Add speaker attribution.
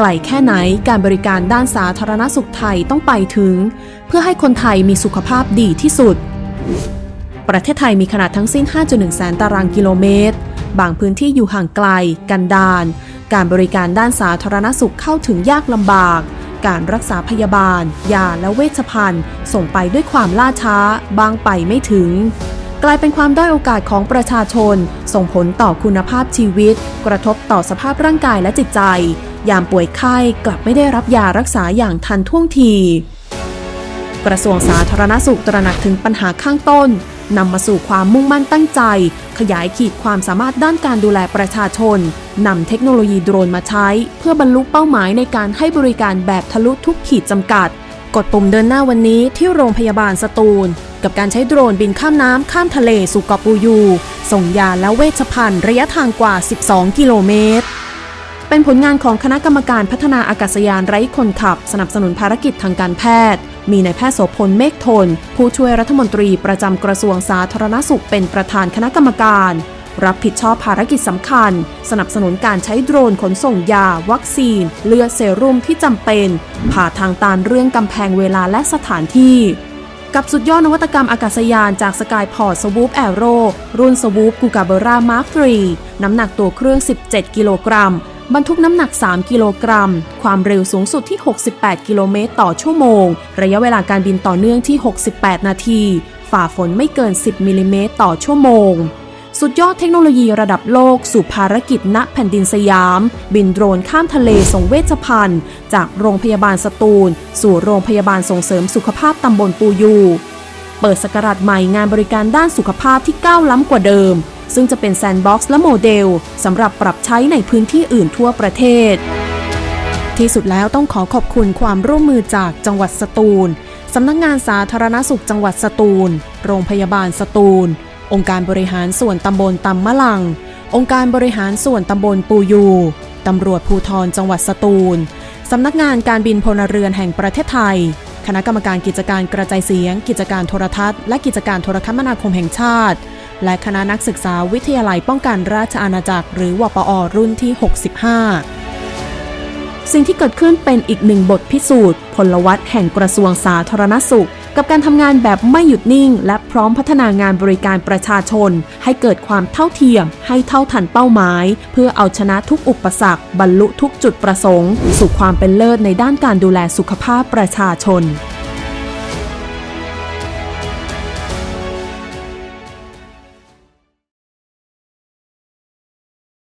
Speaker 1: ไกลแค่ไหนการบริการด้านสาธารณสุขไทยต้องไปถึง เพื่อให้คนไทยมีสุขภาพดีที่สุด ประเทศไทยมีขนาดทั้งสิ้น 5.1 แสนตารางกิโลเมตร บางพื้นที่อยู่ห่างไกล กันดารการบริการด้านสาธารณสุขเข้าถึงยากลำบาก การรักษาพยาบาล ยาและเวชภัณฑ์ ส่งไปด้วยความล่าช้า บางไปไม่ถึงกลายเป็นความด้อยโอกาสของประชาชน ส่งผลต่อคุณภาพชีวิต กระทบต่อสภาพร่างกายและจิตใจ ยามป่วยไข้กลับไม่ได้รับยารักษาอย่างทันท่วงที กระทรวงสาธารณสุขตระหนักถึงปัญหาข้างต้นนำมาสู่ความมุ่งมั่นตั้งใจ ขยายขีดความสามารถด้านการดูแลประชาชนนำเทคโนโลยีโดรนมาใช้ เพื่อบรรลุเป้าหมายในการให้บริการแบบทะลุทุกขีดจำกัด กดปุ่มเดินหน้าวันนี้ที่โรงพยาบาลสตูล กับการใช้โดรนบินข้ามน้ำข้ามทะเลสู่เกาะปูยู ส่งยาและเวชภัณฑ์ระยะทางกว่า 12 กิโลเมตร เป็นผลงานของคณะกรรมการพัฒนาอากาศยานไร้คนขับ สนับสนุนภารกิจทางการแพทย์ มีนายแพทย์โสพลเมฆทน ผู้ช่วยรัฐมนตรีประจำกระทรวงสาธารณสุขเป็นประธานคณะกรรมการ รับผิดชอบภารกิจสำคัญ สนับสนุนการใช้โดรนขนส่งยา วัคซีน เลือดเซรุ่มที่จำเป็น ผ่าทางตานเรื่องกำแพงเวลาและสถานที่กับสุดยอดนวัตกรรมอากาศยานจากสกายพอร์ตสวูปแอโรรุ่นสวูปกูกาเบรามาร์ค3น้ำหนักตัวเครื่อง 17 กิโลกรัม บรรทุกน้ำหนัก 3 กิโลกรัม ความเร็วสูงสุดที่ 68 กิโลเมตรต่อชั่วโมง ระยะเวลาการบินต่อเนื่องที่ 68 นาที ฝ่าฝนไม่เกิน 10 มิลลิเมตรต่อชั่วโมง สุดยอดเทคโนโลยีระดับโลก สู่ภารกิจณแผ่นดินสยาม บินโดรนข้ามทะเลส่งเวชภัณฑ์ จากโรงพยาบาลสตูล สู่โรงพยาบาลส่งเสริมสุขภาพตำบลปูยู เปิดสกราชใหม่งานบริการด้านสุขภาพที่ก้าวล้ำกว่าเดิม ซึ่งจะเป็นแซนด์บ็อกซ์และโมเดลสำหรับปรับใช้ในพื้นที่อื่นทั่วประเทศ ที่สุดแล้วต้องขอขอบคุณความร่วมมือจากจังหวัดสตูลสำนักงานสาธารณสุขจังหวัดสตูล โรงพยาบาลสตูล องค์การบริหารส่วนตำบลตำมะลัง องค์การบริหารส่วนตำบลปูยูตำรวจภูธรจังหวัดสตูลสำนักงานการบินพลเรือนแห่งประเทศไทย คณะกรรมการกิจการกระจายเสียง กิจการโทรทัศน์ และกิจการโทรคมนาคมแห่งชาติ และคณะนักศึกษาวิทยาลัยป้องกันราชอาณาจักร หรือวปอรุ่นที่ 65 สิ่งที่เกิดขึ้นเป็นอีกหนึ่งบทพิสูจน์ พลวัตแห่งกระทรวงสาธารณสุข กับการทำงานแบบไม่หยุดนิ่ง และพร้อมพัฒนางานบริการประชาชน ให้เกิดความเท่าเทียม ให้เท่าทันเป้าหมาย เพื่อเอาชนะทุกอุปสรรคบรรลุทุกจุดประสงค์ สู่ความเป็นเลิศในด้านการดูแลสุขภาพประชาชน